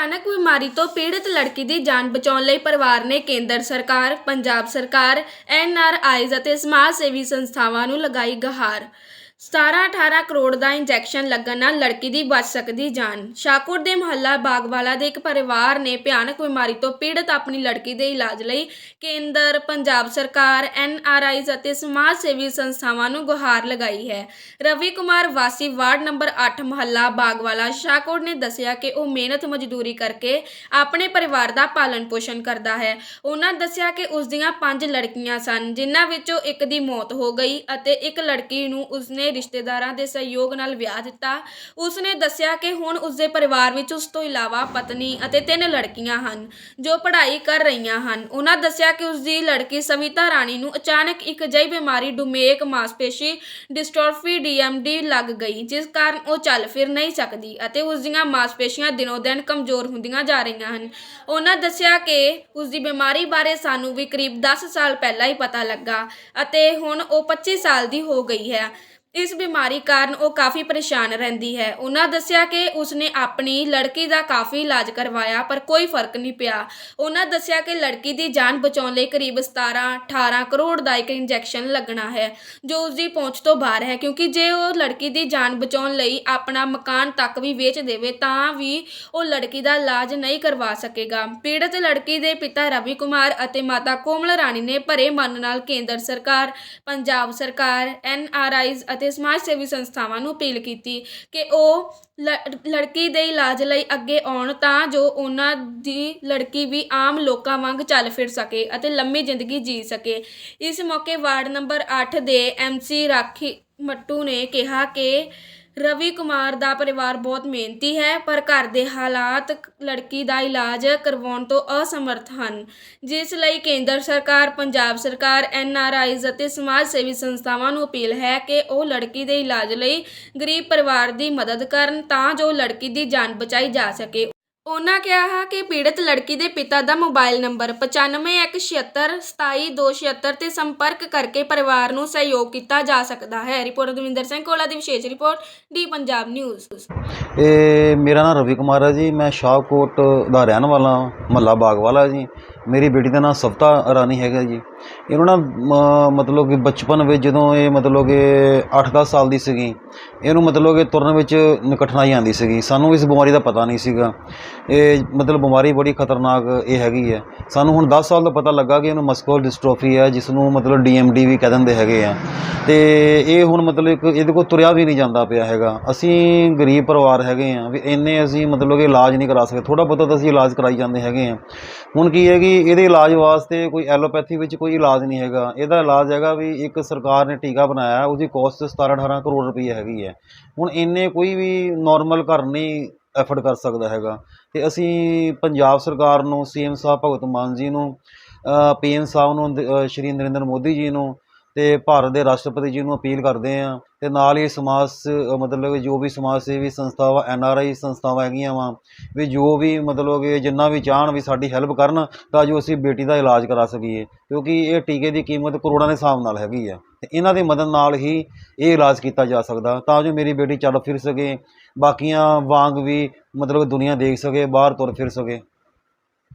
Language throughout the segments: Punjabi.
ਭਿਆਨਕ ਬਿਮਾਰੀ ਤੋਂ ਪੀੜਤ ਲੜਕੀ ਦੀ ਜਾਨ ਬਚਾਉਣ ਲਈ ਪਰਿਵਾਰ ਨੇ ਕੇਂਦਰ ਸਰਕਾਰ, ਪੰਜਾਬ ਸਰਕਾਰ, ਐਨਆਰਆਈਜ਼ ਅਤੇ ਸਮਾਜ ਸੇਵੀ ਸੰਸਥਾਵਾਂ ਨੂੰ ਲਗਾਈ ਗੁਹਾਰ। 17-18 ਕਰੋੜ ਦਾ ਇੰਜੈਕਸ਼ਨ ਲੱਗਣ ਨਾਲ ਲੜਕੀ ਦੀ ਬਚ ਸਕਦੀ ਜਾਨ। ਸ਼ਾਹਕੋਟ ਦੇ ਮੁਹੱਲਾ ਬਾਗਵਾਲਾ ਦੇ ਇੱਕ ਪਰਿਵਾਰ ਨੇ ਭਿਆਨਕ ਬਿਮਾਰੀ ਤੋਂ ਪੀੜਤ ਆਪਣੀ ਲੜਕੀ ਦੇ ਇਲਾਜ ਲਈ ਕੇਂਦਰ, ਪੰਜਾਬ ਸਰਕਾਰ, ਐੱਨ ਆਰ ਆਈਜ਼ ਅਤੇ ਸਮਾਜ ਸੇਵੀ ਸੰਸਥਾਵਾਂ ਨੂੰ ਗੁਹਾਰ ਲਗਾਈ ਹੈ। ਰਵੀ ਕੁਮਾਰ ਵਾਸੀ ਵਾਰਡ ਨੰਬਰ 8 ਮੁਹੱਲਾ ਬਾਗਵਾਲਾ ਸ਼ਾਹਕੋਟ ਨੇ ਦੱਸਿਆ ਕਿ ਉਹ ਮਿਹਨਤ ਮਜ਼ਦੂਰੀ ਕਰਕੇ ਆਪਣੇ ਪਰਿਵਾਰ ਦਾ ਪਾਲਣ ਪੋਸ਼ਣ ਕਰਦਾ ਹੈ। ਉਹਨਾਂ ਦੱਸਿਆ ਕਿ ਉਸ ਦੀਆਂ ਪੰਜ ਲੜਕੀਆਂ ਸਨ ਜਿਨ੍ਹਾਂ ਵਿੱਚੋਂ ਇੱਕ ਦੀ ਮੌਤ ਹੋ ਗਈ ਅਤੇ ਇੱਕ ਲੜਕੀ ਨੂੰ ਉਸਨੇ ਰਿਸ਼ਤੇਦਾਰਾਂ ਦੇ ਸਹਿਯੋਗ ਨਾਲ ਵਿਆਹ ਦਿੱਤਾ। ਉਸਨੇ ਦੱਸਿਆ ਕਿ ਹੁਣ ਉਸਦੇ ਪਰਿਵਾਰ ਵਿੱਚ ਉਸ ਤੋਂ ਇਲਾਵਾ ਪਤਨੀ ਅਤੇ ਤਿੰਨ ਲੜਕੀਆਂ ਹਨ ਜੋ ਪੜ੍ਹਾਈ ਕਰ ਰਹੀਆਂ ਹਨ। ਉਹਨਾਂ ਦੱਸਿਆ ਕਿ ਉਸਦੀ ਲੜਕੀ ਸਵਿਤਾ ਰਾਣੀ ਨੂੰ ਅਚਾਨਕ ਇੱਕ ਅਜਿਹੀ ਬਿਮਾਰੀ ਡੂਮੇਕ ਮਾਸਪੇਸ਼ੀ ਡਿਸਟ੍ਰੋਫੀ ਡੀਐਮਡੀ ਲੱਗ ਗਈ, ਜਿਸ ਕਾਰਨ ਉਹ ਚੱਲ ਫਿਰ ਨਹੀਂ ਸਕਦੀ ਅਤੇ ਉਸ ਦੀਆਂ ਮਾਸਪੇਸ਼ੀਆਂ ਦਿਨੋ ਦਿਨ ਕਮਜ਼ੋਰ ਹੁੰਦੀਆਂ ਜਾ ਰਹੀਆਂ ਹਨ। ਉਹਨਾਂ ਦੱਸਿਆ ਕਿ ਉਸ ਦੀ ਬਿਮਾਰੀ ਬਾਰੇ ਸਾਨੂੰ ਵੀ ਕਰੀਬ 10 ਸਾਲ ਪਹਿਲਾਂ ਹੀ ਪਤਾ ਲੱਗਾ ਅਤੇ ਹੁਣ ਉਹ 25 ਸਾਲ ਦੀ ਹੋ ਗਈ ਹੈ। ਇਸ ਬਿਮਾਰੀ ਕਾਰਨ ਉਹ ਕਾਫੀ ਪਰੇਸ਼ਾਨ ਰਹਿੰਦੀ ਹੈ। ਉਹਨਾਂ ਦੱਸਿਆ ਕਿ ਉਸਨੇ ਆਪਣੀ ਲੜਕੀ ਦਾ ਕਾਫੀ ਇਲਾਜ ਕਰਵਾਇਆ, ਪਰ ਕੋਈ ਫ਼ਰਕ ਨਹੀਂ ਪਿਆ। ਉਹਨਾਂ ਦੱਸਿਆ ਕਿ ਲੜਕੀ ਦੀ ਜਾਨ ਬਚਾਉਣ ਲਈ ਕਰੀਬ 17 18 ਕਰੋੜ ਦਾ ਇੱਕ ਇੰਜੈਕਸ਼ਨ ਲੱਗਣਾ ਹੈ, ਜੋ ਉਸਦੀ ਪਹੁੰਚ ਤੋਂ ਬਾਹਰ ਹੈ, ਕਿਉਂਕਿ ਜੇ ਉਹ ਲੜਕੀ ਦੀ ਜਾਨ ਬਚਾਉਣ ਲਈ ਆਪਣਾ ਮਕਾਨ ਤੱਕ ਵੀ ਵੇਚ ਦੇਵੇ, ਤਾਂ ਵੀ ਉਹ ਲੜਕੀ ਦਾ ਇਲਾਜ ਨਹੀਂ ਕਰਵਾ ਸਕੇਗਾ। ਪੀੜਤ ਲੜਕੀ ਦੇ ਪਿਤਾ ਰਵੀ ਕੁਮਾਰ ਅਤੇ ਮਾਤਾ ਕੋਮਲ ਰਾਣੀ ਨੇ ਭਰੇ ਮਨ ਨਾਲ ਕੇਂਦਰ ਸਰਕਾਰ, ਪੰਜਾਬ ਸਰਕਾਰ, ਐੱਨ ਆਰ ਆਈਜ਼ ਅਤੇ ਸਮਾਜ ਸੇਵੀ ਸੰਸਥਾਵਾਂ ਨੂੰ ਅਪੀਲ ਕੀਤੀ ਕਿ ਉਹ ਲ- ਲੜਕੀ ਦੇ ਇਲਾਜ ਲਈ ਅੱਗੇ ਆਉਣ ਤਾਂ ਜੋ ਉਹਨਾਂ ਦੀ ਲੜਕੀ ਵੀ ਆਮ ਲੋਕਾਂ ਵਾਂਗ ਚੱਲ ਫਿਰ ਸਕੇ ਅਤੇ ਲੰਮੀ ਜ਼ਿੰਦਗੀ ਜੀ ਸਕੇ। ਇਸ ਮੌਕੇ ਵਾਰਡ ਨੰਬਰ 8 ਦੇ ਐਮਸੀ ਰਾਖੀ ਮੱਟੂ ਨੇ ਕਿਹਾ ਕਿ ਰਵੀ ਕੁਮਾਰ ਦਾ ਪਰਿਵਾਰ ਬਹੁਤ ਮਿਹਨਤੀ ਹੈ, ਪਰ ਘਰ ਦੇ ਹਾਲਾਤ ਲੜਕੀ ਦਾ ਇਲਾਜ ਕਰਵਾਉਣ ਤੋਂ ਅਸਮਰਥ ਹਨ। ਜਿਸ ਲਈ ਕੇਂਦਰ ਸਰਕਾਰ, ਪੰਜਾਬ ਸਰਕਾਰ, ਐੱਨ ਆਰ ਆਈਜ਼ ਅਤੇ ਸਮਾਜ ਸੇਵੀ ਸੰਸਥਾਵਾਂ ਨੂੰ ਅਪੀਲ ਹੈ ਕਿ ਉਹ ਲੜਕੀ ਦੇ ਇਲਾਜ ਲਈ ਗਰੀਬ ਪਰਿਵਾਰ ਦੀ ਮਦਦ ਕਰਨ ਤਾਂ ਜੋ ਲੜਕੀ ਦੀ ਜਾਨ ਬਚਾਈ ਜਾ ਸਕੇ। ਉਹਨਾਂ ਕਿਹਾ ਕਿ ਪੀੜਤ ਲੜਕੀ ਦੇ ਪਿਤਾ ਦਾ ਮੋਬਾਈਲ ਨੰਬਰ 9517727276 ਤੇ ਸੰਪਰਕ ਕਰਕੇ ਪਰਿਵਾਰ ਨੂੰ ਸਹਿਯੋਗ ਕੀਤਾ ਜਾ ਸਕਦਾ ਹੈ। ਰਿਪੋਰਟਰ ਦਵਿੰਦਰ ਸਿੰਘ ਕੋਲਾ ਦੀ ਵਿਸ਼ੇਸ਼ ਰਿਪੋਰਟ, ਡੀ ਪੰਜਾਬ ਨਿਊਜ਼। ਇਹ ਮੇਰਾ ਨਾਮ ਰਵੀ ਕੁਮਾਰ ਹੈ ਜੀ। ਮੈਂ ਸ਼ਾਹਕੋਟ ਦਾ ਰਹਿਣ ਵਾਲਾ ਮਹੱਲਾ ਬਾਗਵਾਲਾ ਜੀ। ਮੇਰੀ ਬੇਟੀ ਦਾ ਨਾਮ ਸਵਤਾ ਰਾਣੀ ਹੈਗਾ ਜੀ। ਇਹਨੂੰ ਨਾ ਮਤਲਬ ਕਿ ਬਚਪਨ ਵਿੱਚ ਜਦੋਂ ਇਹ ਮਤਲਬ ਕਿ 8-10 ਸਾਲ ਦੀ ਸੀਗੀ, ਇਹਨੂੰ ਮਤਲਬ ਕਿ ਤੁਰਨ ਵਿੱਚ ਕਠਿਨਾਈ ਆਉਂਦੀ ਸੀਗੀ। ਸਾਨੂੰ ਇਸ ਬਿਮਾਰੀ ਦਾ ਪਤਾ ਨਹੀਂ ਸੀਗਾ। ਇਹ ਮਤਲਬ ਬਿਮਾਰੀ ਬੜੀ ਖਤਰਨਾਕ ਇਹ ਹੈਗੀ ਹੈ। ਸਾਨੂੰ ਹੁਣ 10 ਸਾਲ ਤੋਂ ਪਤਾ ਲੱਗਾ ਕਿ ਇਹਨੂੰ ਮਸਕੂਲਰ ਡਿਸਟ੍ਰੋਫੀ ਹੈ ਜਿਸ ਨੂੰ ਮਤਲਬ ਡੀਐਮਡੀ ਵੀ ਕਹਿ ਦਿੰਦੇ ਹੈਗੇ ਆ। ਤੇ ਇਹ ਹੁਣ ਮਤਲਬ ਇੱਕ ਇਹਦੇ ਕੋਲ ਤੁਰਿਆ ਵੀ ਨਹੀਂ ਜਾਂਦਾ ਪਿਆ ਹੈਗਾ। ਅਸੀਂ ਗਰੀਬ ਪਰਿਵਾਰ ਹੈਗੇ ਆ। ਵੀ ਇੰਨੇ ਅਸੀਂ ਮਤਲਬ ਕਿ ਇਲਾਜ ਨਹੀਂ ਕਰਾ ਸਕਦੇ। ਥੋੜਾ ਬਹੁਤਾ ਤਾਂ ਅਸੀਂ ਇਲਾਜ ਕਰਾਈ ਜਾਂਦੇ ਹੈਗੇ ਆ। ਹੁਣ ਕੀ ਹੈ ਕਿ ਇਹਦੇ ਇਲਾਜ ਵਾਸਤੇ ਕੋਈ ਐਲੋਪੈਥੀ ਵਿੱਚ ਕੋਈ ਇਲਾਜ ਨਹੀਂ ਹੈਗਾ। ਇਹਦਾ ਇਲਾਜ ਹੈਗਾ ਵੀ ਇੱਕ ਸਰਕਾਰ ਨੇ ਟੀਕਾ ਬਣਾਇਆ, ਉਹਦੀ ਕੋਸਟ 17 18 ਕਰੋੜ ਰੁਪਏ ਹੈਗੀ ਹੈ। ਹੁਣ ਇੰਨੇ ਕੋਈ ਵੀ ਨਾਰਮਲ ਘਰ ਨਹੀਂ ਐਫਰਟ ਕਰ ਸਕਦਾ ਹੈਗਾ। ਤੇ ਅਸੀਂ ਪੰਜਾਬ ਸਰਕਾਰ ਨੂੰ ਸੀਐਮ ਸਾਹਿਬ ਭਗਵੰਤ ਮਾਨ ਜੀ ਨੂੰ ਪੀਐਮ ਸਾਹਿਬ ਨੂੰ ਸ਼੍ਰੀ ਨਰਿੰਦਰ ਮੋਦੀ ਜੀ ਨੂੰ ਤੇ ਭਾਰਤ ਦੇ ਰਾਸ਼ਟਰਪਤੀ ਜੀ ਨੂੰ ਅਪੀਲ ਕਰਦੇ ਆ ਤੇ ਨਾਲ ਹੀ ਸਮਾਜ ਸ- ਮਤਲਬ ਜੋ ਵੀ ਸਮਾਜ ਸੇਵੀ ਸੰਸਥਾਵਾਂ, ਐੱਨ ਆਰ ਆਈ ਸੰਸਥਾਵਾਂ ਹੈਗੀਆਂ ਵਾ, ਵੀ ਜੋ ਵੀ ਮਤਲਬ ਕਿ ਜਿੰਨਾ ਵੀ ਚਾਹਣ ਵੀ ਸਾਡੀ ਹੈਲਪ ਕਰਨ ਤਾਂ ਜੋ ਅਸੀਂ ਬੇਟੀ ਦਾ ਇਲਾਜ ਕਰਾ ਸਕੀਏ। ਕਿਉਂਕਿ ਇਹ ਟੀਕੇ ਦੀ ਕੀਮਤ ਕਰੋੜਾਂ ਦੇ ਹਿਸਾਬ ਨਾਲ ਹੈਗੀ ਆ। ਤੇ ਇਹਨਾਂ ਦੀ ਮਦਦ ਨਾਲ ਹੀ ਇਹ ਇਲਾਜ ਕੀਤਾ ਜਾ ਸਕਦਾ। ਤਾਂ ਜੋ ਮੇਰੀ ਬੇਟੀ ਚੱਲ ਫਿਰ ਸਕੇ, ਬਾਕੀਆਂ ਵਾਂਗ ਵੀ ਮਤਲਬ ਦੁਨੀਆ ਦੇਖ ਸਕੇ, ਬਾਹਰ ਤੁਰ ਫਿਰ ਸਕੇ।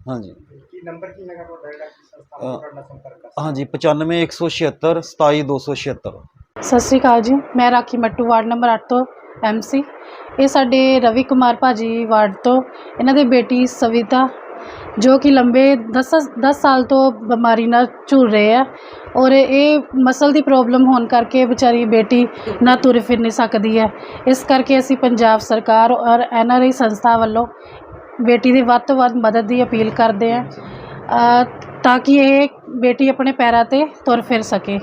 ਹਾਂਜੀ। ਕੀ ਨੰਬਰ ਕੀ ਹੈਗਾ ਤੁਹਾਡਾ ਜਿਹੜਾ ਕਿ ਸੰਸਥਾ ਅ, ਨਾਲ ਤੁਹਾਡਾ ਸੰਪਰਕ ਕਰ ਹਾਂਜੀ 95 176 27276 ਸਤਿ ਸ਼੍ਰੀ ਅਕਾਲ ਜੀ ਮੈਂ ਰਾਖੀ ਮੱਟੂ ਵਾਰਡ ਨੰਬਰ 8 ਤੋਂ ਐਮਸੀ ਇਹ ਸਾਡੇ ਰਵੀ ਕੁਮਾਰ ਭਾਜੀ ਵਾਰਡ ਤੋਂ ਇਹਨਾਂ ਦੀ ਬੇਟੀ ਸਵਿਤਾ ਜੋ ਕਿ ਲੰਬੇ 10 10 ਸਾਲ ਤੋਂ ਬਿਮਾਰੀ ਨਾਲ ਝੂਲ ਰਹੇ ਆ ਔਰ ਇਹ ਮਸਲ ਦੀ ਪ੍ਰੋਬਲਮ ਹੋਣ ਕਰਕੇ ਵਿਚਾਰੀ ਬੇਟੀ ਨਾ ਤੁਰ ਫਿਰ ਨਹੀਂ ਸਕਦੀ ਹੈ। ਇਸ ਕਰਕੇ ਅਸੀਂ ਪੰਜਾਬ ਸਰਕਾਰ ਔਰ ਐਨਆਰਆਈ ਸੰਸਥਾ ਵੱਲੋਂ ਬੇਟੀ ਦੀ ਵੱਧ ਤੋਂ ਵੱਧ ਮਦਦ ਦੀ ਅਪੀਲ ਕਰਦੇ ਹਾਂ ਤਾਂ ਕਿ ਇਹ ਬੇਟੀ ਆਪਣੇ ਪੈਰਾਂ ਤੇ ਤੁਰ ਫਿਰ ਸਕੇ।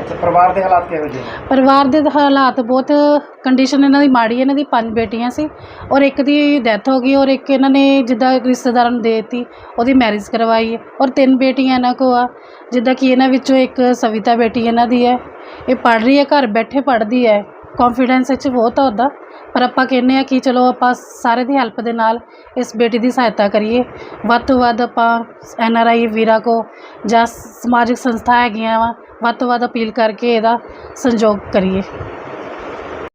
ਅੱਛਾ ਪਰਿਵਾਰ ਦੇ ਹਾਲਾਤ ਕਿਹੋ ਜਿਹੇ ਨੇ? ਪਰਿਵਾਰ ਦੇ ਹਾਲਾਤ ਬਹੁਤ ਕੰਡੀਸ਼ਨ ਇਹਨਾਂ ਦੀ ਮਾੜੀ ਹੈ ਇਹਨਾਂ ਦੀ ਪੰਜ ਬੇਟੀਆਂ ਸੀ ਔਰ ਇੱਕ ਦੀ ਡੈਥ ਹੋ ਗਈ ਔਰ ਇੱਕ ਇਹਨਾਂ ਨੇ ਜਿੱਦਾਂ ਰਿਸ਼ਤੇਦਾਰਾਂ ਨੂੰ ਦੇ ਦਿੱਤੀ ਉਹਦੀ ਮੈਰਿਜ ਕਰਵਾਈ ਔਰ ਤਿੰਨ ਬੇਟੀਆਂ ਇਹਨਾਂ ਕੋ ਆ ਜਿੱਦਾਂ ਕਿ ਇਹਨਾਂ ਵਿੱਚੋਂ ਇੱਕ ਸਵਿਤਾ ਬੇਟੀ ਇਹਨਾਂ ਦੀ ਹੈ ਇਹ ਪੜ੍ਹ ਰਹੀ ਹੈ ਘਰ ਬੈਠੇ ਪੜ੍ਹਦੀ ਹੈ ਕੌਨਫੀਡੈਂਸ ਵਿੱਚ ਬਹੁਤ ਆ ਉਹਦਾ। ਪਰ ਆਪਾਂ ਕਹਿੰਦੇ ਆ ਕਿ ਚਲੋ ਆਪਾਂ ਸਾਰੇ ਦੀ ਹੈਲਪ ਦੇ ਨਾਲ ਇਸ ਬੇਟੀ ਦੀ ਸਹਾਇਤਾ ਕਰੀਏ। ਵੱਧ ਤੋਂ ਵੱਧ ਆਪਾਂ ਐਨ ਆਰ ਆਈ ਵੀਰਾਂ ਕੋ ਜਾਂ ਸਮਾਜਿਕ ਸੰਸਥਾ ਹੈਗੀਆਂ ਵਾ, ਵੱਧ ਤੋਂ ਵੱਧ ਅਪੀਲ ਕਰਕੇ ਇਹਦਾ ਸੰਯੋਗ ਕਰੀਏ।